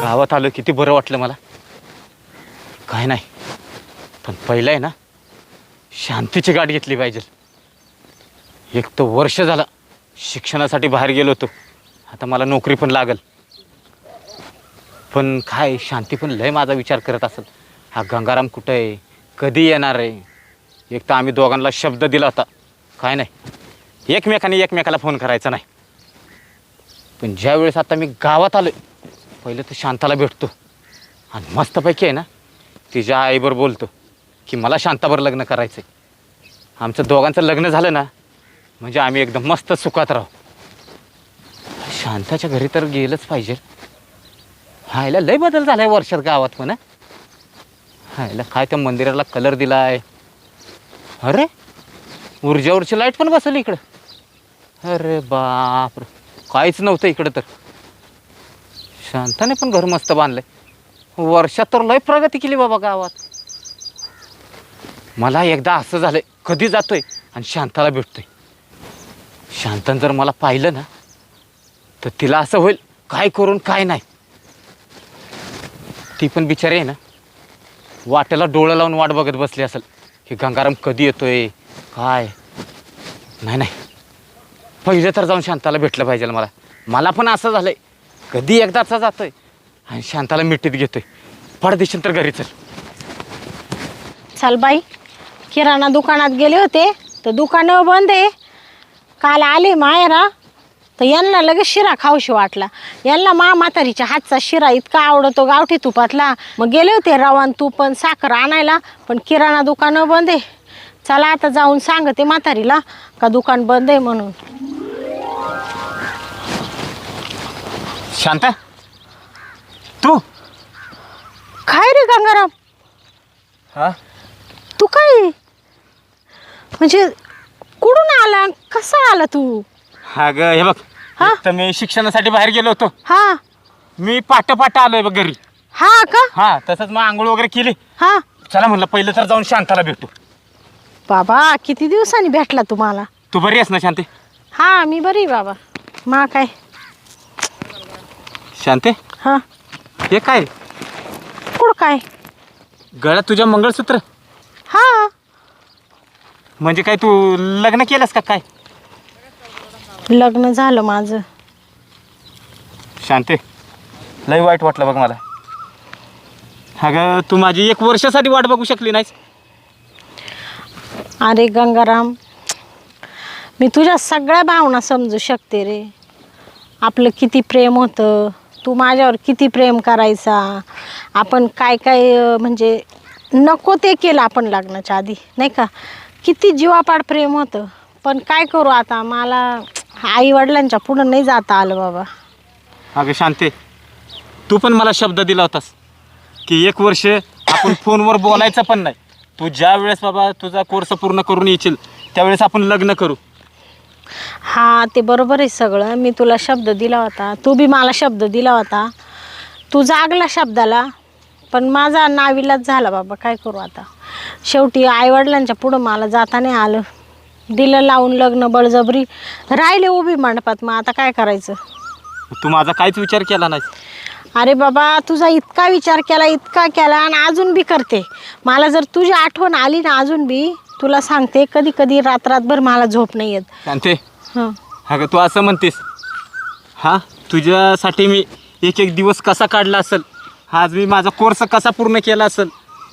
गावात आलो किती बरं वाटलं मला. काय नाही. पण पहिलं आहे ना शांतीची गाठ घेतली पाहिजे. एक तर वर्ष झालं शिक्षणासाठी बाहेर गेलो होतो. आता मला नोकरी पण लागल. पण काय शांती पण लय माझा विचार करत असेल. हा गंगाराम कुठं आहे? कधी येणार आहे? एक तर आम्ही दोघांना शब्द दिला होता. काय नाही. एकमेकाने एकमेकाला फोन करायचा नाही. पण ज्यावेळेस आता मी गावात आलो पहिलं तर शांताला भेटतो. आणि मस्तपैकी आहे ना तिच्या आईवर बोलतो की मला शांतावर लग्न करायचं आहे आमचं दोघांचं लग्न झालं ना म्हणजे आम्ही एकदम मस्त सुखात राहू. शांताच्या घरी तर गेलंच पाहिजे. हायला लय बदल झाला आहे वर्षात गावात पण हायला काय त्या मंदिराला कलर दिला आहे अरे ऊर्जा लाइट पण बसली इकडं. अरे बाप काहीच नव्हतं इकडं तर. शांताने पण घर मस्त बांधलंय. वर्षात तर लय प्रगती केली बाबा गावात. मला एकदा असं झालंय कधी जातोय आणि शांताला भेटतोय. शांतन जर मला पाहिलं ना तर तिला असं होईल काय करून काय नाही. ती पण बिचारी आहे ना वाट्याला डोळं लावून वाट बघत बसली असेल की गंगाराम कधी येतोय काय? नाही नाही. पहिले तर जाऊन शांताला भेटलं पाहिजे मला. मला पण असं झालंय कधी एकदाचा जातोय आणि शांताला मिठीत घेतोय. पडदेशील तर घरी चल. चल बाई. किराणा दुकानात गेले होते तर दुकानं बंद आहे. काल आले मायरा तर यांना लगेच शिरा खाऊशी वाटला. यांना मा म्हातारीच्या हातचा शिरा इतका आवडतो गावठी तुपातला. मग गेले होते रवान तूप पण साखर आणायला पण किराणा दुकानं बंद आहे. चला आता जाऊन सांगते म्हातारीला का दुकान बंद आहे म्हणून. शांता. तू? काय रे गंगाराम? हा? तू काय? म्हणजे कुठून आला? कसा आला तू? हा ग हे बघ. हा? तर मी शिक्षणासाठी बाहेर गेलो होतो. हा. मी पाट पाट आलोय बघ घरी. हा का? हा तसंच मग आंघोळ वगैरे केली. हा. चला म्हणलं पहिलं तर जाऊन शांताला भेटू. बाबा किती दिवसांनी भेटला तुम्हाला? तू बरी आहेस ना शांती? हा मी बरी आहे बाबा. मा काय? शांते? हा. हे काय? कुठं काय? गळ्यात तुझ्या मंगळसूत्र? हा. म्हणजे काय तू लग्न केलंस का काय? लग्न झालं माझं. शांते लय वाईट वाटलं बघ मला. अगं तू माझी एक वर्षासाठी वाट बघू शकली नाहीस. अरे गंगाराम मी तुझ्या सगळ्या भावना समजू शकते रे. आपलं किती प्रेम होतं तू माझ्यावर किती प्रेम करायचा? आपण काय काय म्हणजे नको ते केलं आपण लग्नाच्या आधी नाही का? किती जीवापाड प्रेम होतं. पण काय करू आता? मला आई वडिलांच्या पुढं नाही जाता आलं बाबा. अगं शांते तू पण मला शब्द दिला होतास की एक वर्ष आपण फोनवर बोलायचं पण नाही. तू ज्या वेळेस बाबा तुझा कोर्स पूर्ण करून येशील त्यावेळेस आपण लग्न करू. हा ते बरोबर आहे सगळं. मी तुला शब्द दिला होता. तू बी मला शब्द दिला होता. तू जागला शब्दाला. पण माझा नाविलाच झाला बाबा. काय करू आता? शेवटी आईवडिलांच्या पुढं मला जाता नाही आलं. दिलं लावून लग्न बळजबरी. राहिले उभी मंडपात. मग आता काय करायचं? तू माझा काहीच विचार केला नाही. अरे बाबा तुझा इतका विचार केला इतका केला आणि अजून बी करते. मला जर तुझी आठवण आली ना अजून बी तुला सांगते कधी कधी रात रातभर मला झोप नाही येत. शांते हं. अगं तू असं म्हणतेस. हा तुझ्यासाठी मी एक एक दिवस कसा काढला असेल आज मी माझा कोर्स कसा पूर्ण केला असेल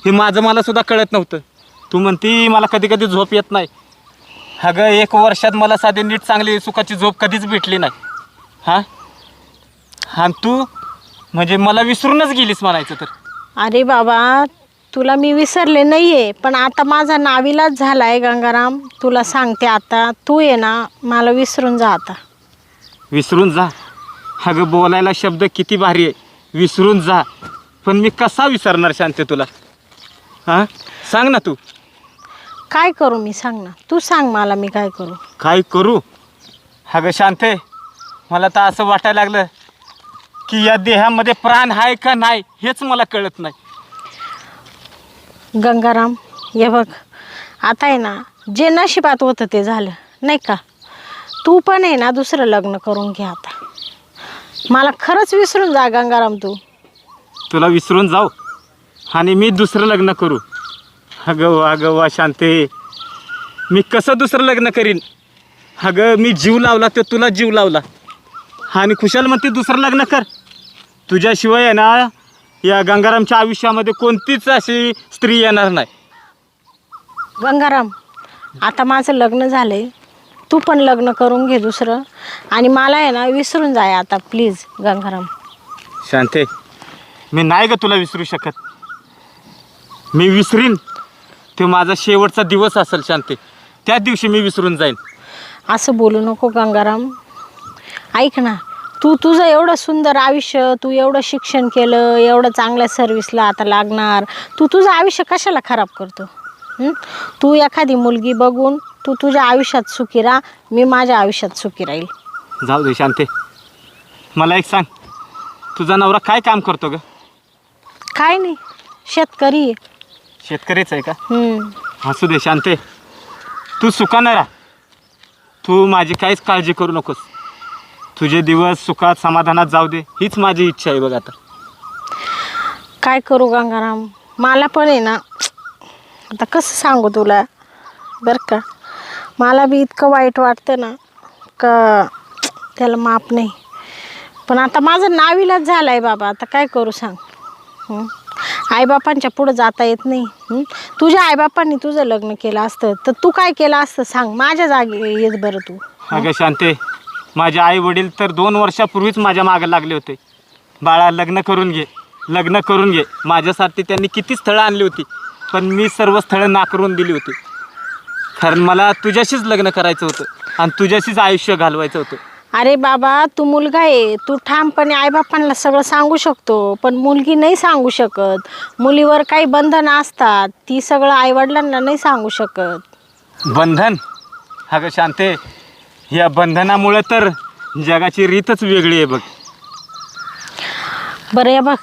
हे माझं मला सुद्धा कळत नव्हतं. तू म्हणती मला कधी कधी झोप येत नाही. अगं एक वर्षात मला साधी नीट चांगली सुखाची झोप कधीच भेटली नाही. हां? आणि तू म्हणजे मला विसरूनच गेलीस म्हणायचं तर. अरे बाबा तुला मी विसरले नाही आहे पण आता माझा नाविलाच झाला आहे गंगाराम. तुला सांगते आता तू ये ना मला विसरून जा आता. विसरून जा? अगं बोलायला शब्द किती भारी आहे. विसरून जा. पण मी कसा विसरणार शांते तुला? हां? सांग ना तू. काय करू मी? सांग ना. तू सांग मला मी काय करू. काय करू? अगं शांते मला तर असं वाटायला लागलं की या देहामध्ये प्राण आहे का नाही हेच मला कळत नाही. गंगाराम हे बघ आता आहे ना जे नशिबात होतं ते झालं नाही का? तू पण आहे ना दुसरं लग्न करून घे आता. मला खरंच विसरून जा गंगाराम तू. तुला विसरून जाऊ? आणि मी दुसरं लग्न करू. अगं वा अगं वा शांते. मी कसं दुसरं लग्न करीन? अगं मी जीव लावला तर तुला जीव लावला. आणि खुशाल म्हणते दुसरं लग्न कर. तुझ्याशिवाय आहे ना या गंगारामच्या आयुष्यामध्ये कोणतीच अशी स्त्री येणार नाही. गंगाराम आता माझं लग्न झालंय. तू पण लग्न करून घे दुसरं. आणि मला आहे ना विसरून जाय आता प्लीज गंगाराम. शांते मी नाही ग तुला विसरू शकत. मी विसरीन. ते माझा शेवटचा दिवस असेल शांते. त्याच दिवशी मी विसरून जाईन. असं बोलू नको गंगाराम. ऐक ना तू तुझं एवढं सुंदर आयुष्य तू एवढं शिक्षण केलं एवढं चांगल्या सर्व्हिसला आता लागणार. तू तुझं आयुष्य कशाला खराब करतो? हं? तू एखादी मुलगी बघून तू तुझ्या आयुष्यात सुखी राहा मी माझ्या आयुष्यात सुखी राहील. जाऊ दे शांते. मला एक सांग. तुझा नवरा काय काम करतो ग? काय नाही. शेतकरी आहे. शेतकरीच आहे का? हं. असू दे शांते. तू सुखानं राहा. तू माझी काहीच काळजी करू नकोस. तुझे दिवस सुखात समाधानात जाऊ दे हीच माझी इच्छा आहे बघ आता. काय करू गंगाराम? मला पण आहे ना आता कसं सांगू तुला? बरं का? मला बी इतकं वाईट वाटतं ना का त्याला माप नाही. पण आता माझं नाविलाच झालं आहे बाबा आता काय करू सांग? आईबापांच्या पुढं जाता येत नाही. हं? तुझ्या आईबापांनी तुझं लग्न केलं असतं तर तू काय केलं असतं सांग? माझ्या जागी येत बरं तू. अगं शांते माझे आई वडील तर दोन वर्षापूर्वीच माझ्या मागं लागले होते. बाळा लग्न करून घे. लग्न करून घे. माझ्यासाठी त्यांनी किती स्थळं आणली होती पण मी सर्व स्थळं नाकारून दिली होती. कारण मला तुझ्याशीच लग्न करायचं होतं आणि तुझ्याशीच आयुष्य घालवायचं होतं. अरे बाबा तू मुलगा आहे. तू ठामपणे आईबापांना सगळं सांगू शकतो पण मुलगी नाही सांगू शकत. मुलीवर काही बंधनं असतात ती सगळं आईवडिलांना नाही सांगू शकत. बंधन? अगं शांते या बंधनामुळे तर जगाची रीतच वेगळी आहे बघ. बरं या बघ.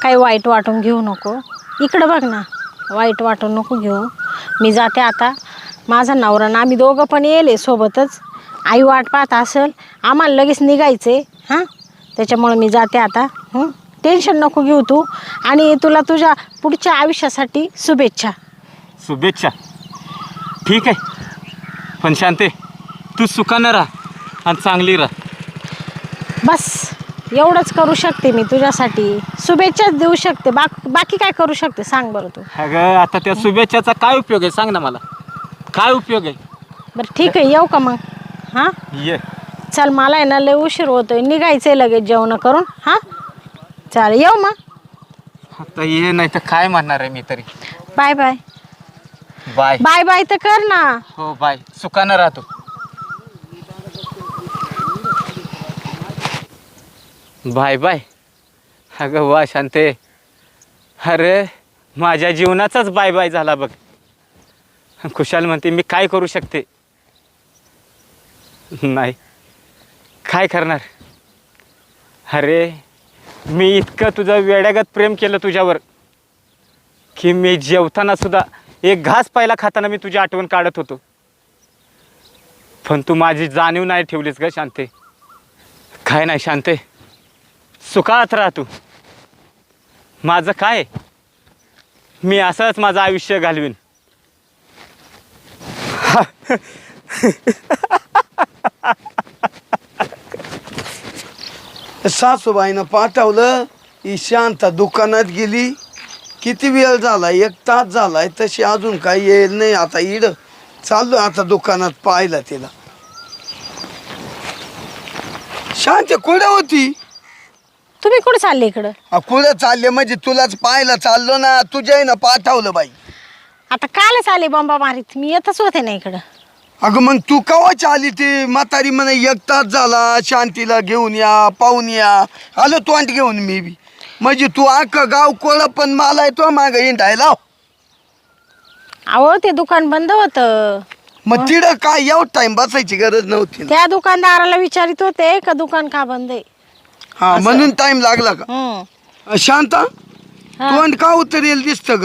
काही वाईट वाटून घेऊ नको. इकडं बघ ना. वाईट वाटून नको घेऊ. मी जाते आता. माझा नवरा ना आम्ही दोघं पण येले सोबतच. आई वाट पाहत असेल आम्हाला लगेच निघायचे हां? त्याच्यामुळे मी जाते आता. हं? टेन्शन नको घेऊ तू. आणि तुला तुझ्या पुढच्या आयुष्यासाठी शुभेच्छा. शुभेच्छा. ठीक आहे. पण शांते तू सुखानं राहा आणि चांगली राहा. बस एवढंच करू शकते मी तुझ्यासाठी. शुभेच्छाच देऊ शकते. बाक बाकी काय करू शकते? सांग बरं तू. अगं आता त्या शुभेच्छाचा काय उपयोग आहे? सांग ना मला. काय उपयोग आहे? बरं ठीक आहे. येऊ का मग? हां? ये. चल मला आहे ना लय उशीर होतोय. निघायचंय लगेच जेवण करून. हां? चालेल येऊ मग. आता ये नाही तर काय म्हणणार आहे मी तरी. Bye bye. Bye. Bye bye तर कर ना. हो बाय. सुखानं राहतो बाय बाय. अगं वा शांते. अरे माझ्या जीवनाचाच बाय बाय झाला बघ. खुशाल म्हणते मी काय करू शकते? नाही. काय करणार? अरे मी इतकं तुझं वेड्यागत प्रेम केलं तुझ्यावर की मी जेवताना सुद्धा एक घास पाहिला खाताना मी तुझी आठवण काढत होतो. पण तू माझी जाणीव नाही ठेवलीस ग शांते. काय नाही शांते. सुखात राह तू. माझं काय? मी असंच माझं आयुष्य घालवीन. सासूबाईनं पाठवलं ही शांता दुकानात गेली. किती वेळ झाला? एक तास झालाय तशी अजून काही येईल नाही. आता इड चाललो आता दुकानात पाहिलं तिला. शांत कुठे होती? तुम्ही कुठे चालले इकडं? अ, कुठं चालले? म्हणजे तुलाच पाहायला चाललो ना तुझ्या ना पाठवलं बाई. आता कालच आले बॉम्बा मारीत. मी येतच होते ना इकडं. अगं मग तू कवाच आली ती? म्हातारी म्हणे एक तास झाला शांतीला घेऊन या पाहून या. आलो तोंड घेऊन मी बी. म्हणजे तू अख्खं गाव कोळ पण मला येतो माग हिंडायला अहो ते दुकान बंद होतं. मग तिथं काय एवढं टाइम बसायची गरज नव्हती ना. त्या दुकानदाराला विचारित होते का दुकान का बंद आहे? हा म्हणून टाइम लागला का? हं. शांता हा. तोंड का उतरेल दिसत ग?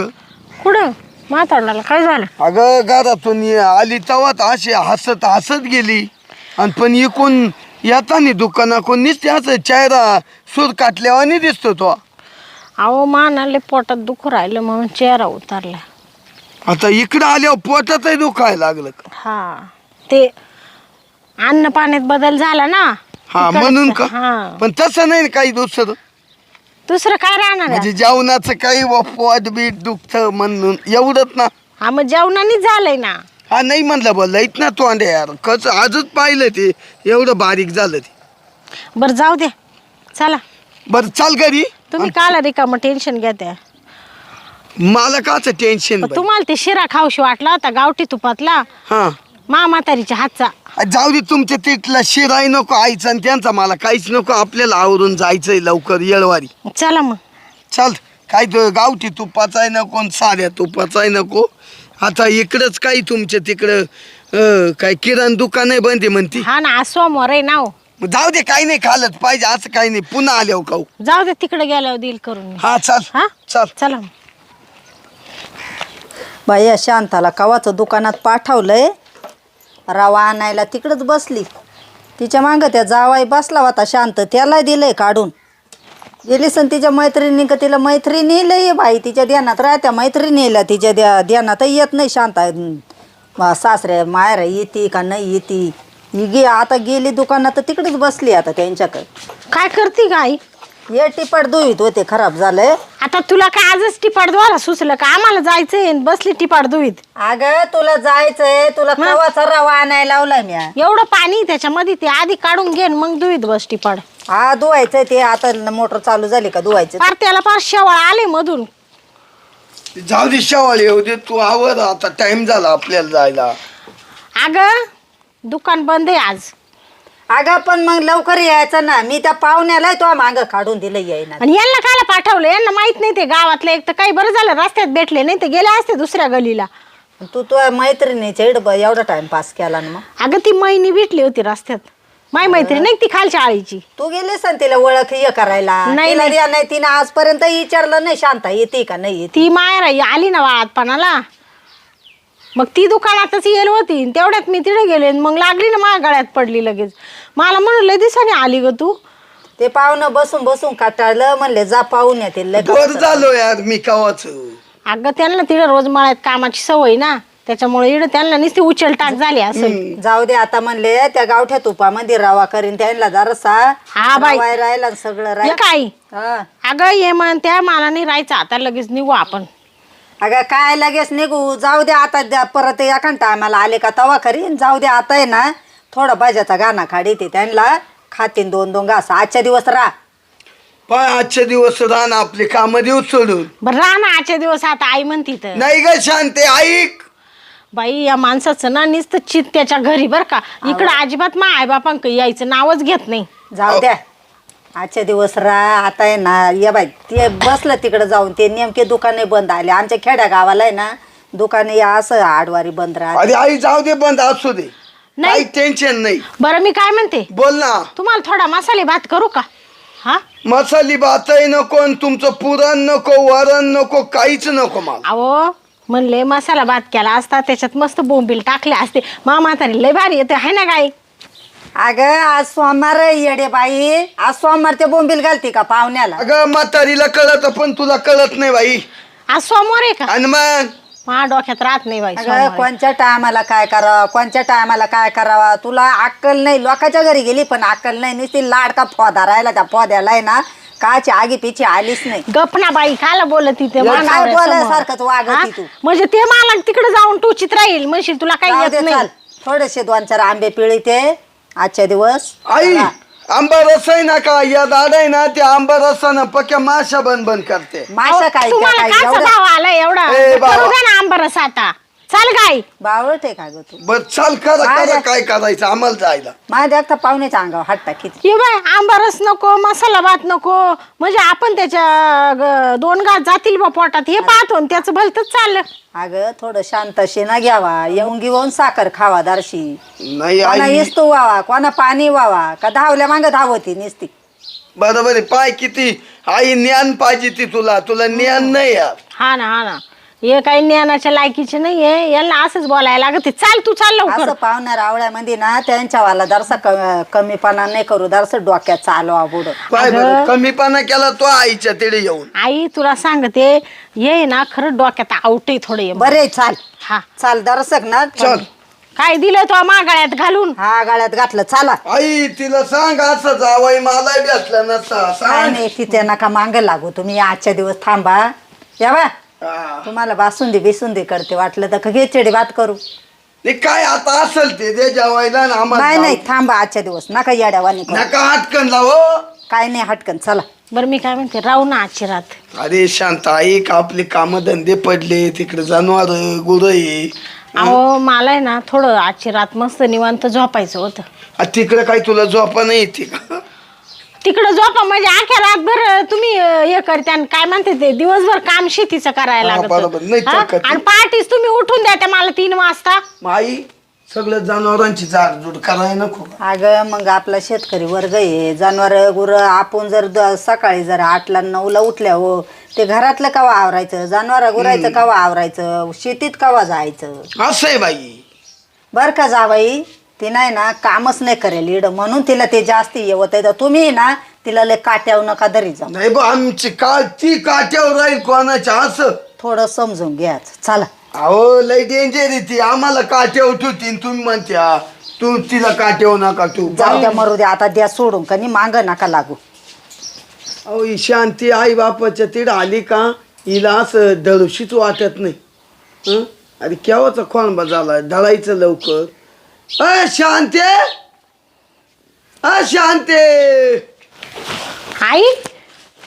कुठं? म्हातारडाला काय झालं? अगं घरातून ये- आली तवात अशी हसत हसत गेली. आणि पण इकून येतानी दुकानाकून नुसते असं चेहरा सूर काटल्यावानी दिसतो तो. अहो मानाले पोटात दुखू राहिलं म्हणून चेहरा उतरला. आता इकडं आल्यावर पोटातही दुखायला लागलं का? हा. ते अन्न पाण्यात बदल झाला ना हा म्हणून का? हा. पण तसं नाही ना काही दुसरं? दुसरं काय राहणार? आहे? म्हणजे जेवणाचं काही व पोट बीट दुखत म्हणून एवढंच ना. हा मग जेवणाने झालंय ना. हा नाही म्हणलं बोल लईत ना तोंड यार. कच आजच पाहिलं ते एवढं बारीक झालं ते. बरं जाऊ दे. चला. बरं चाल घरी. तुम्ही काला रिकामं टेन्शन घेते मला काच टेन्शन तुम्हाला ते शिरा खाऊशी वाटला होता गावठी तुपातला. हा. मा म्हातारीच्या हातचा जाऊ दे तुमच्या तिथला शिराई नको आईचा आणि त्यांचा मला काहीच नको आपल्याला आवरून जायचंय लवकर येळवारी. चला मग. चाल काय तो गावठी तुपाचाही नको आणि साध्या तुपाचाही नको. आता इकडंच काही तुमच्या तिकडं अं, काय किराण दुकान आहे बंदी म्हणती? हा ना आज सोमवार आहे ना हो. मग जाऊ दे काही नाही खालत पाहिजे असं काही नाही पुन्हा आल्यावर खाऊ. जाऊ दे तिकडे गेल्यावर देईल करून मी. हा चाल हा? चाल. चला मग. बाई या शांताला कवाचं दुकानात पाठवलंय. रवा आणायला तिकडंच बसली. तिच्या मागं त्या जावाई बसला होता शांत. त्याला दिलंय काढून. गेली सण तिच्या मैत्रिणी का तिला मैत्रिणी लई बाई. तिच्या ध्यानात राहत्या मैत्रिणीला तिच्या द्या ध्यानातही येत नाही शांत. सासरे मायरा येते का नाही येते? ही गे आता गेली दुकानात तर तिकडेच बसली आता त्यांच्याकडे. काय करते गाई हे टिपट दुईत होते खराब झालंय. आता तुला काय आजच टिपाड द्वारा सुचलं का? आम्हाला जायचंय आणि बसली टिपाड दुईत. अगं तुला जायचंय तुला कवाचा रवा आणायला लावलाय मी एवढं पाणी त्याच्यामध्ये ते आधी काढून घे आणि मग दुईत बस टिपाड हा धुवायचंय ते. आता मोटर चालू झाली का? धुवायचं पार त्याला पार शेवाळ आले मधून. जाऊ दे शेवाळ येऊ दे. तू आवर. आता टाइम झाला आपल्याला जायला. अगं दुकान बंद आहे आज. अगं पण मग लवकर यायचं ना. मी त्या पाहुण्याला तो मागं काढून दिलं येईना. आणि यांना कायला पाठवलं? यांना माहीत नाही ते गावातलं. एक तर काही बरं झालं रस्त्यात भेटले नाही ते गेले असते दुसऱ्या गलीला. तू तुझ्या मैत्रिणीच्या ब- एवढा टाइमपास केला ना मग. अगं ती मैनी भेटली होती रस्त्यात. माय मैत्रीण नाही ती खालच्या आळीची? तू गेली सण तिला ओळख हे करायला? नाही, तिला नाही. द्या नाही तिने आजपर्यंत विचारलं नाही शांता येते का नाही येते? ती मायरा आली ना वाळातपणाला. मग ती दुकानातच येल होती. आणि तेवढ्यात मी तिथे गेले आणि मग लागली ना माझ्या गळ्यात पडली लगेच. मला म्हणून लय दिवसाने आली ग तू. ते पाहुणं बसून बसून काटाळलं म्हणले जा पाहून येते बर झालो यार मी कवाच. अगं त्यांना तिथे रोज मळ्यात कामाची सवय ना. त्याच्यामुळे इकडे त्यांना नुसती उचल टाक झाली असं जाऊ दे आता म्हणले त्या गावठ्या तुपामध्ये रवा करीन त्यांना जरासा हा बाई. राहिला आणि सगळं राहिलं. काय? हा. अगं ये म्हण त्या मला नाही राहायचं. आता लगेच निघू आपण. अगं काय लगेच निघू? जाऊ दे आता द्या परत एखाद टायमाला आले का तवा करीन जाऊ दे आता आहे ना थोडा भाज्याचा गाणा खाडी ते त्यांना खातीन दोन दोन घास. आजच्या दिवस राहा. पाय आजचे दिवस राहण आपले काम देऊ सोडून. बरं राहा ना आजच्या दिवस आता आई म्हणती तर नाही ग शांते ऐक. बाई या माणसाचं ना नुसतं चित त्याच्या घरी बरं का. इकडं अजिबात मा आई बापांक यायचं नावच घेत नाही. जाऊ द्या. आजच्या दिवस राहा आता आहे ना ये बाई ते बसलं तिकडे जाऊन ते नेमके दुकाने बंद आले. आमच्या खेड्या गावाला आहे ना दुकाने या असं आडवारी बंद राहत. अरे आई जाऊ दे बंद असू दे. नाही. काही टेन्शन नाही. बरं मी काय म्हणते? बोल ना. तुम्हाला थोडा मसाले भात करू का? हा? मसाली भातही नको आणि तुमचं पुरण नको वरण नको काहीच नको मला. अहो म्हणले मसाला भात केला असता त्याच्यात मस्त बोंबील टाकले असते. मा म्हातारी लय भारी येते आहे ना काय अगं आज सोमवार आहे, येडे बाई. आज सोमवार ते बोंबील घालते का पाहुण्याला? अगं म्हातारीला कळत पण तुला कळत नाही बाई. आज सोमवार आहे का? आणि मग? मा डोक्यात राहत नाही बाई अगं सोमवार. आहे. कोणत्या टायमाला काय करावं? कोणत्या टायमाला काय करावा? तुला अक्कल नाही. लोकांच्या घरी गेली पण अक्कल नाही. नुसती लाडका फोदा राहिला त्या फोद्याला आहे ना? काची आगी पिची आलीच नाही. गप ना बाई काला बोलत तिथे या काय बोलायसारखंच वागती तू. म्हणजे ते मला तिकडे जाऊन टोचित राहील. म्हणशील तुला काही जाऊ येत दे नाही. चाल. थोडेसे दोन चार आंबे पिळी ते आजच्या दिवस. आई. आंबा रस आहे ना का? या दादा आहे ना त्या आंबा रसानं पक्या माशा बंद बंद करते. माशा काय त्या तुम्हाला काय एवढं भाव आला एवढा? ए, बाबा. करू द्या ना आंबरस आता. चाल गाय बावळट आहे का ग तू? बर चाल करा काय करा? काय करायचं आम्हाला जायला. माझ्या एकटा पाहुण्याच्या अंगावर हात टाकीत ये बाय आंबरस नको मसाला भात नको. म्हणजे आपण त्याच्या ग- दोन घास जातील बा पोटात. हे पाहतो आणि त्याचं भलतच चाललं. अगं थोडं शांतशी ना घ्यावा येऊन घेऊन साखर खावा दारशी. नाही कोणा आई इस्तू व्हावा कोणा पाणी व्हावा का धावल्या मागं धावती निसती. बरोबर आहे पाय किती. आई ज्ञान पाहिजे ती तुला तुला ज्ञान नाही यार. हा ना हा ना. हे काही ज्ञानाच्या लायकीचे नाहीये. यांना असंच बोलायला लागत. चाल तू चाल लवकर. असं पाहुण्या रावळ्यामध्ये ना त्यांच्यावाला दरसा क- कमीपणा नाही करू दरस डोक्यात चालू आबुड पाय बरं कमीपणा केला तो आईच्या तिथे येऊन. आई तुला सांगते ये ना खरं डोक्यात आवटे थोडे बरे चाल. हा. चाल दरसक ना चल. काय दिलं तो मागाळ्यात घालून? हा गाड्यात घातलं. चाला. आई तिला सांग असं जावई मला भेटला नसता. काय सांग. नाही तिथे नका मांग लागू. तुम्ही आजच्या दिवस थांबा. या बा. तुम्हाला बासुंदी बिसुंदी करते वाटलं तर खिचडी भात करू? काय आता असेल ते दे जेवायला ना आम्हाला नाही नाही. थांबा आजच्या दिवस नका येड्यावानी करू. नका हटकन लाव काय नाही हटकन चला. बरं मी काय म्हणते राहू ना आजची रात. अरे शांत ऐक आपले काम धंदे पडले तिकडे जनावर गुरं अहो मला आहे ना थोडं आजची रात मस्त निवांत झोपायचं होतं. आ, तिकडे काय तुला झोपा नाही येते का? तिकडं झोपा म्हणजे अख्या रातभर तुम्ही अं, हे करते आणि काय म्हणते ते दिवसभर काम शेतीचं करायला हा, बरोबर. नाही. आणि पहाटेच तुम्ही उठून द्या त्या मला तीन वाजता. माई सगळं जनावरांची जाडजूड करायला नको. अगं मग आपला शेतकरी वर्ग आहे. जनावर गुरं आपण जर द- सकाळी जर आठला नऊला उठल्या हो ते घरातलं कवा आवरायचं? जनावर गुरायचं कवा आवरायचं? शेतीत कवा जायचं? असं आहे बाई. बर का जावाई? ती नाही ना कामच नाही करेल इड. म्हणून तिला ते जास्ती येवत आहे. तुम्ही ना तिला लय काट्याव नका धरी जा नाही बा आमची का ती काट्यावर राहील कोणाच्या असं. थोडं समजून घ्याच. चला. अहो लय डेंजर आहे ती. आम्हाला काट्यावर ठेवती तुम्ही म्हणत्या तू तिला काट्यावर नका तू जाऊ द्या मरू द्या. आता द्या सोडून. कनी मांग नका लागू. अहो ही शांती आई बापाच्या तिड आली का हिला असं धरुशीच वाटत नाही. हं? अरे केव्हाचा खोणबा झाला? ढळायचं लवकर. अ शांते अ शांते आई?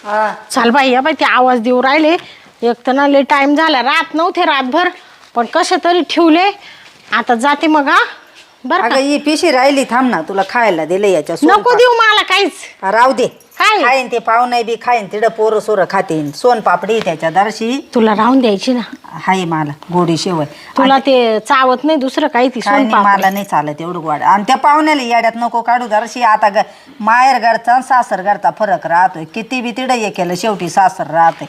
हा. चाल बाई या बाई ते आवाज देऊ राहिले. एक तर ना लय टाइम झाला. रात नव्हते रातभर पण कसे तरी ठेवले. आता जाते मग हा? बरं अगं? ही पिशी राहिली थांब ना तुला खायला दिले याच्या नको. देऊ मला काहीच. राहू दे. काय? खाईन ते पाहुणे बी खाईन तिडं पोरं सोरं खातीन. सोन पापडी त्याच्या दर्शी. तुला राहून द्यायची ना. हाय मला गोडी शेवय तुला ते चावत नाही दुसरं काही ती काय नाही सोनपापडी. मला नाही चालत एवढं गोड. आणि त्या पाहुण्याला येड्यात नको काढू दर्शी. आता ग माहेर घरचा आणि सासर घरचा फरक राहतोय. किती बी तिडं हे केलं शेवटी सासर राहते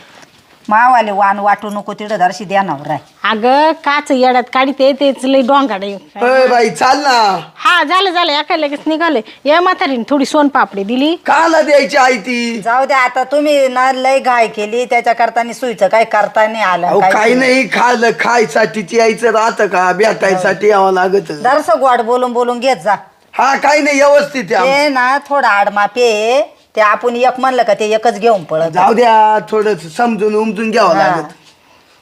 मावाले वाण वाटू नको तिडं दर्शी द्यानावर राय अगं काच येड्यात काढते तेच लय डोंगाड अय बाई चाल ना. हा झालं झालं एका लगेच निघाले. ये म्हातारीने थोडी सोनपापडी दिली. काला द्यायची आई ती? जाऊ द्या आता तुम्ही ना लय घाय केली त्याच्या करताना सुईचं काय करता नाही अहो आलं काही काय नाही खाल्लं खायसाठी ती यायचं राहतं का? भेटायसाठी यावं लागत. दरस गोड बोलून बोलून घेत जा. हा काही नाही व्यवस्थित आहे. ते ना थोडं आडमापे. ते आपण एक म्हणलं का ते एकच घेऊन पळत जाऊ द्या थोडस समजून उमजून घ्यावं हा. लागत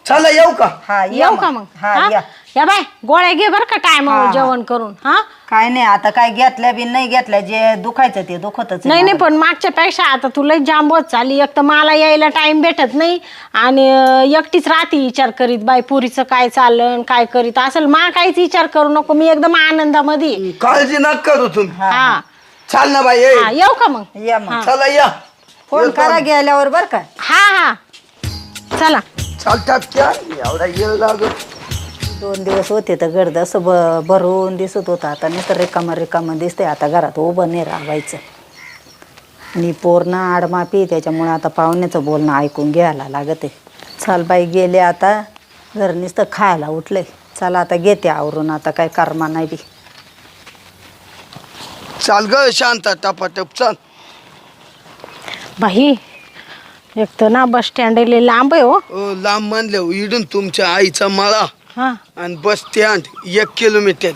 चला येऊ का? हा या येऊ का मग? हा हा? या. या बाय गोळ्या घे बर का टाइम हा, हा. जेवण करून हा? काय नाही आता काय घेतल्या बी नाही घेतल्या जे दुखायचं ते दुखतच नाही नाही. पण मागच्या पेक्षा आता तुला जांबवत चालली. एक तर मला यायला टाइम भेटत नाही आणि अं, एकटीच राहते विचार करीत बाय पुरीचं काय चाललं आणि काय करीत? असेल मा काहीच विचार करू नको मी एकदम आनंदामध्ये. आहे. काळजी नका करू तुम्ही. हा. चाल ना बाई ये. हा येऊ का मग? या मग. चला या. फोन येतो. करा गेल्यावर बर का. हा हा. चला. चालतात क्या एवढा येळ लागत दोन दिवस होते तर गर्द असं ब भरून दिसत होतं. आता नाही तर रिकामं रिकामं दिसतंय. आता घरात उभं नाही राहायचं. आणि पूर्ण आडमापी त्याच्यामुळे आता पाहुण्याचं बोलणं ऐकून घ्यायला लागत आहे चाल बाई गेले आता. घर नुसतं खायला उठले चला आता घेते आवरून. आता काय कर्मा नाही बी. चाल ग शांत टपाटप चाल. बाई एक तर ना बस स्टँड लांब आहे हो. ओ लांब म्हणले इडून तुमच्या आईचा मळा हा. आणि बस स्टँड एक किलोमीटर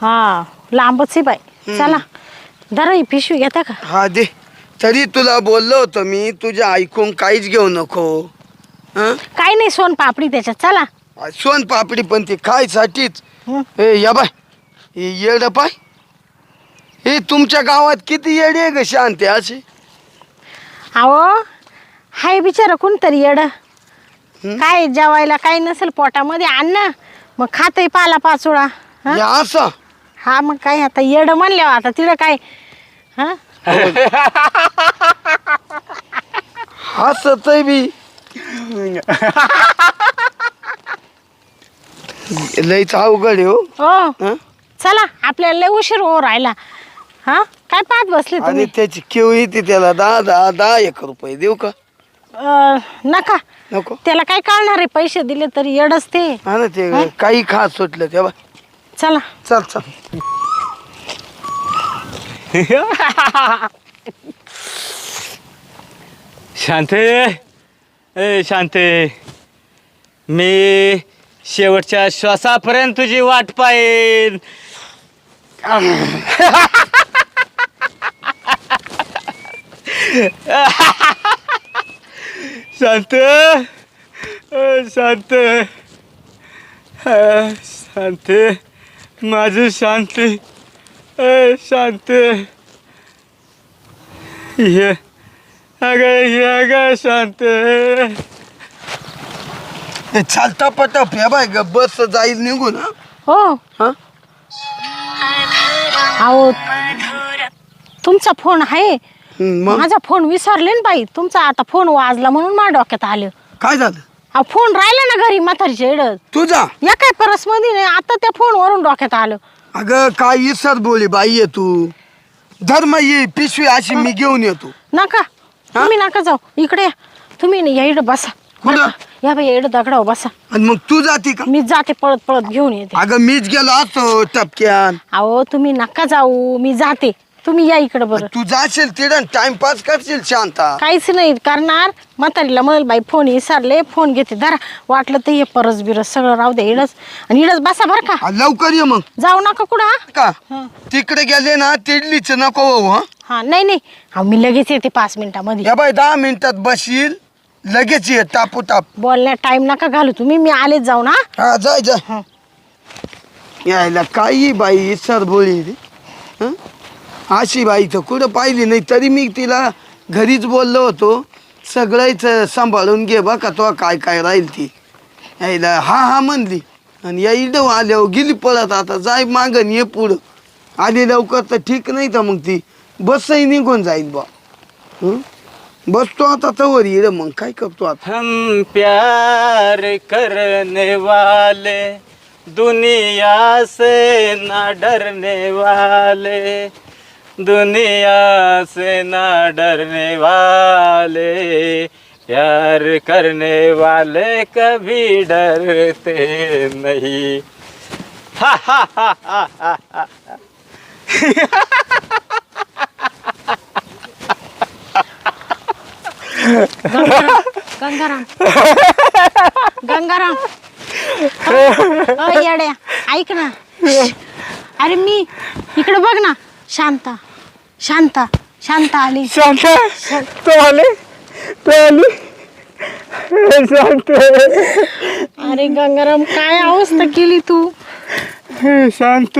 हा लांबच आहे बाई. चला जरा ही पिशवी घेता का? हा दे. तरी तुला बोललो होतो मी तुझ्या ऐकून काहीच घेऊ नको. हं? काही नाही सोन पापडी त्याच्यात चला. सोन पापडी पण ती खायसाठीच. हं. ए या बाय. हे येड पाय. हे तुमच्या गावात किती येडे आहे ग शांती असे? अहो हाय बिचारा कोणतरी येड. काय जेवायला काही नसेल पोटामध्ये अन्न मग खातय पाला पाचोळा. हा? असा? हा मग काय आता येड म्हणल्यावर आता तिथं काय? हा? हसत बी. लयच अवघड आहे हो. हो. हं? चला आपल्याला लय उशीर हो राहिला. हा? काय पाहत बसले आणि तुम्ही? त्याची किव येते त्याला दहा दहा दहा एक रुपये देऊ का? अं, नका. नको. त्याला काय कळणार आहे? पैसे दिले तरी येडच ते. हा ना ते काही खास सुटलं तेव्हा. चला. चल चल. शांते. ए शांते. मी शेवटच्या श्वासापर्यंत तुझी वाट पाहिन. शांत. ए, शांत. ए, शांत. माझं शांती. ए, शांत. ये अगं ये अगं शांत. ए, चालता पटप हे बाय ग बस जाईल निघून हा? हो. हा? अहो तुमचा फोन आहे? मग? माझा फोन विसरले ना बाई. तुमचा आता फोन वाजला म्हणून माझ्या डोक्यात आलं. काय झालं? अहो फोन राहिला ना घरी म्हातारीच्या इडत तुझा? या काय परसमध्ये नाही आता त्या फोनवरून डोक्यात आलं. अगं काय इसर बोली बाई आहे तू. धर्म ये पिशवी अशी मी घेऊन येतो. नका. तुम्ही नका जाऊ. इकडे या. तुम्ही ना या इकडं बसा. कुठं? या बाई इकडं दगडावर बसा. आणि मग तू जाती का? मी जाते पळत पळत घेऊन येते. अगं मीच गेलो असतो टपक्यान अहो तुम्ही नका जाऊ. मी जाते. तुम्ही या इकडं बरं. तू जाशील तिथं टाइमपास करशील शांता. काहीच नाही करणार. म्हातारीला म्हणेल बाई फोन विसरले फोन घेते. धरा. वाटलं तर ये परस बिरस सगळं राहू दे इडच आणि इडच बसा बरं का. हा, लवकर ये मग. जाऊ नका कुठं हा? का? हा. तिकडे गेले ना तिडलीच नको हो हं? हा नाही नाही. हा मी लगेच येते पाच मिनिटामध्ये. या बाई दहा मिनिटात बसशील लगेच ये टापू टाप बोलण्यात टाइम नका घालू तुम्ही. मी आलेच जाऊन हा? हा जाय जाय. हं. यायला काही बाई इसर बोली रे. हं? अशी बाई तर कुठं पाहिली नाही तरी मी तिला घरीच बोललो होतो. सगळंच सांभाळून घे बा का तो काय काय राहील ती. यायला हा हा म्हणली. आणि या इडव आल्यावर गेली पळत आता जाय मागन ये पुढं. आली लवकर तर ठीक नाही तर मग ती बसही निघून जाईल बा हं? बसतो आता तवर इड मग काय करतो आता? हम प्यार करने वाले दुनिया से ना डरने वाले. दुनिया से ना डरने वाले प्यार करने वाले कभी डरते नहीं। हा हा हा हा हा हा। गंगाराम गंगाराम। अ, येड्या ऐक ना. अरे मी इकडे बघ ना. शांता शांता शांता आली. शांत तो आले तो आली. शांत. अरे गंगाराम काय अवस्था केली तू? शांत.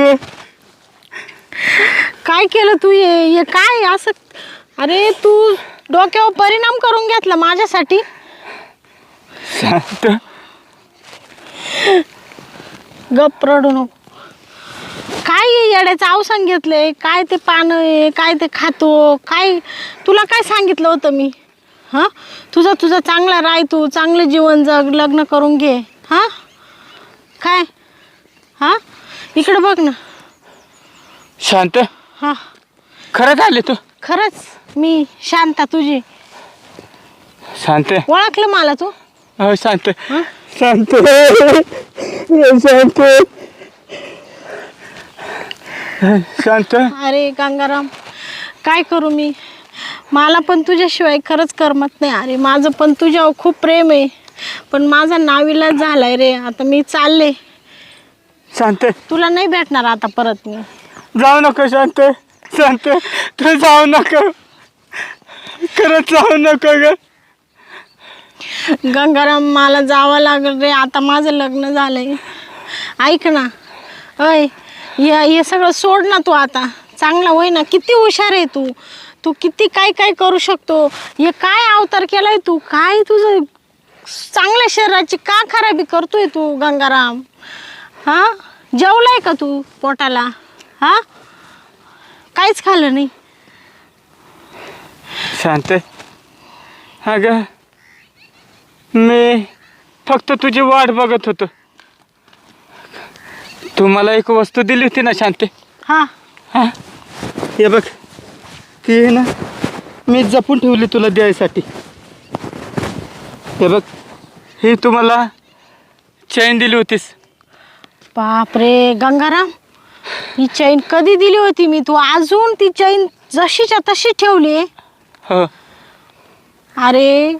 काय केलं तू हे? हे काय असं? अरे तू डोक्यावर परिणाम करून घेतला माझ्यासाठी. शांत. गप रडू नको. काय हे येड्याचं अवसान घेतलंय? काय ते पानं आहे काय ते खातो? काय तुला काय सांगितलं होतं मी? हां? तुझा तुझा चांगला राय तू चांगलं जीवन जग लग्न करून घे. हां? काय? हां? इकडं बघ ना. शांत? हां. खरंच आले तू? खरंच मी शांता तुझी. शांत? ओळखलं मला तू? हो शांत. हं? शांत. शांत. शांत. अरे गंगाराम काय करू मी? मला पण तुझ्याशिवाय खरंच करमत नाही. अरे माझं पण तुझ्यावर खूप प्रेम आहे. पण माझा नाविलाज झालाय रे. आता मी चालले. शांत. तुला नाही भेटणार आता परत मी. जाऊ नको शांत. शांत. तू जाऊ नको. खरंच जाऊ नको ग. गंगाराम मला जावं लागेल रे. आता माझं लग्न झालंय. ऐक ना. अय या हे सगळं सोड ना तू आता. चांगला होय ना. किती हुशार आहे तू. तू किती काय काय करू शकतो? हे काय अवतार केलाय तू? काय तुझं चांगल्या शरीराची का खराबी करतोय तू गंगाराम? हां? जेवलाय का तू पोटाला? हां? काहीच खाल्लं नाही. शांत अगं मी फक्त तुझी वाट बघत होतो. तू मला एक वस्तू दिली होती ना शांती. हां. हा? हे बघ ती आहे ना मी जपून ठेवली तुला द्यायसाठी. हे बघ ही तुम्हाला चैन दिली होतीस. बापरे गंगाराम ही चैन कधी दिली होती मी? तू अजून ती चैन जशीच्या तशी ठेवली हो. अरे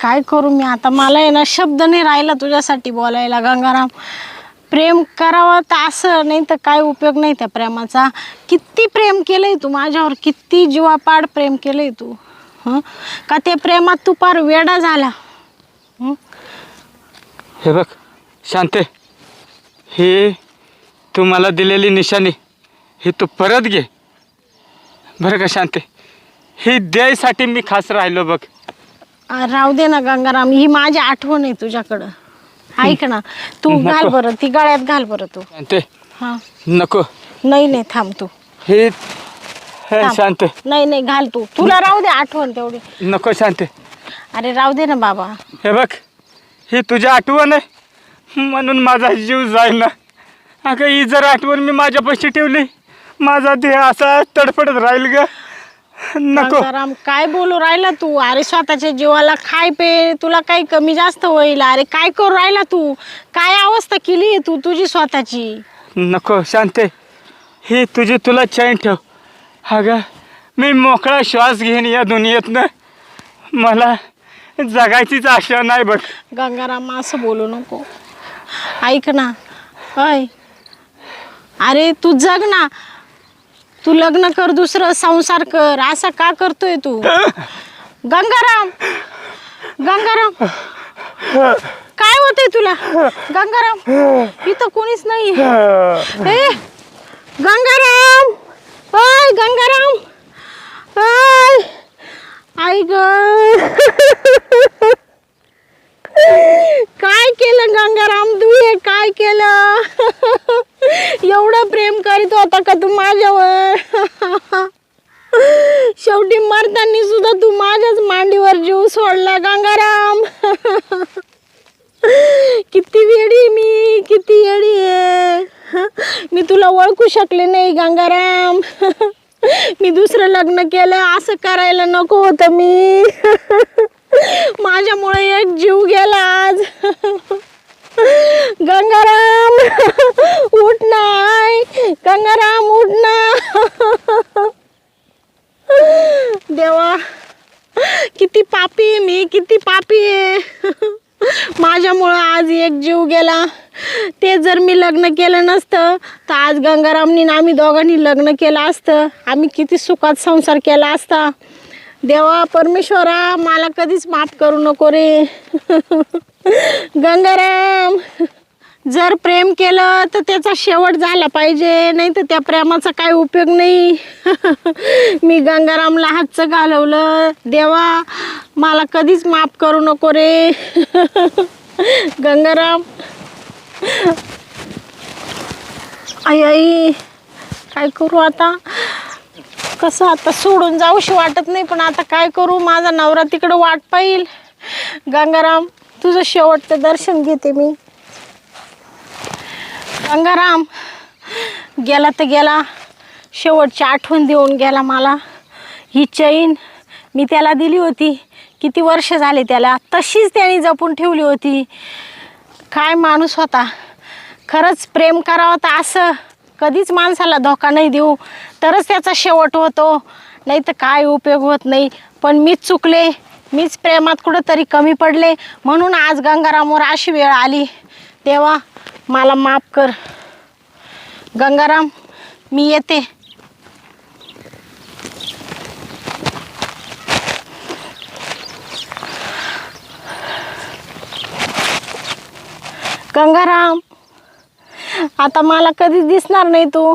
काय करू मी? आता मला आहे ना शब्द नाही राहिला तुझ्यासाठी बोलायला गंगाराम. प्रेम करावं तर असं नाही तर काय उपयोग नाही त्या प्रेमाचा. किती प्रेम केलंय तू माझ्यावर किती जीवापाड प्रेम केलंय तू हं? का ते प्रेमात तू फार वेडा झाला? हं? हे बघ शांते ही तू मला दिलेली निशाणी ही तू परत घे. बरं का शांते? ही द्यायसाठी मी खास राहिलो बघ. आ, राहू दे ना गंगाराम ही माझी आठवण आहे तुझ्याकडं. ऐक ना तू. घाल बरं ती गळ्यात घाल बरं तू. शांते हां. नको. नाही नाही थांब तू. हे हे थांब. शांते नाही नाही घाल तू. तुला राहू दे आठवण तेवढी. नको शांते अरे राहू दे ना बाबा. हे बघ ही तुझी आठवण आहे. म्हणून माझा जीव जाईल ना अगं ही जर आठवण मी माझ्यापाशी ठेवली माझा देह असा तडफडत राहील ग. नको. गंगाराम काय बोलू राहिला तू? अरे स्वतःच्या जीवाला खाय पे तुला काही कमी जास्त होईल. अरे काय करू राहिला तू? काय अवस्था केली आहे तू तुझी स्वतःची? नको शांते. ही तुझी तुला चैन ठेव. अगं मी मोकळा श्वास घेईन या दुनियेतनं. मला जगायचीच आशा नाही बघ. गंगाराम असं बोलू नको. ऐक ना. अय अरे तू जग ना. तू लग्न कर दुसरं संसार कर असं का करतोय तू? गंगाराम गंगाराम काय होतंय तुला? गंगाराम इथं कोणीच नाही ए गंगाराम अय गंगाराम अय आई ग. काय केलं गंगाराम? तू हे काय केलं? एवढं प्रेम करीत होता का तू माझ्यावर? शेवटी मरताना सुद्धा तू माझ्याच मांडीवर जीव सोडला गंगाराम. किती वेडी मी किती येडी आहे. मी तुला ओळखू शकले नाही गंगाराम. मी दुसरं लग्न केलं असं करायला नको होतं मी. माझ्यामुळे एक जीव गेला आज. गंगाराम उठ ना गंगाराम उठ ना. देवा किती पापी आहे मी किती पापी आहे. माझ्यामुळं आज एक जीव गेला. ते जर मी लग्न केलं नसतं तर आज गंगारामनी आम्ही दोघांनी लग्न केलं असतं. आम्ही किती सुखात संसार केला असता. देवा परमेश्वरा मला कधीच माफ करू नको रे. गंगाराम जर प्रेम केलं तर त्याचा शेवट झाला पाहिजे नाही तर त्या प्रेमाचा काय उपयोग नाही. मी गंगारामला हातचं घालवलं. देवा मला कधीच माफ करू नको रे. गंगाराम. आई आई काय करू आता? कसं आता सोडून जाऊशी वाटत नाही पण आता काय करू? माझा नवरा तिकडं वाट पाहिल. गंगाराम तुझं शेवटचं दर्शन घेते मी. गंगाराम गेला तर गेला. शेवटची आठवण देऊन गेला मला. ही चैन मी त्याला दिली होती. किती वर्ष झाले त्याला? तशीच त्याने जपून ठेवली होती. काय माणूस होता. खरंच प्रेम करावं तर असं कधीच माणसाला धोका नाही देऊ. तरच त्याचा शेवट होतो. नाही तर काय उपयोग होत नाही. पण मीच चुकले मीच प्रेमात कुठंतरी कमी पडले. म्हणून आज गंगारामवर अशी वेळ आली. तेव्हा मला माफ कर. गंगाराम मी येते. गंगाराम आता मला कधी दिसणार नाही तू.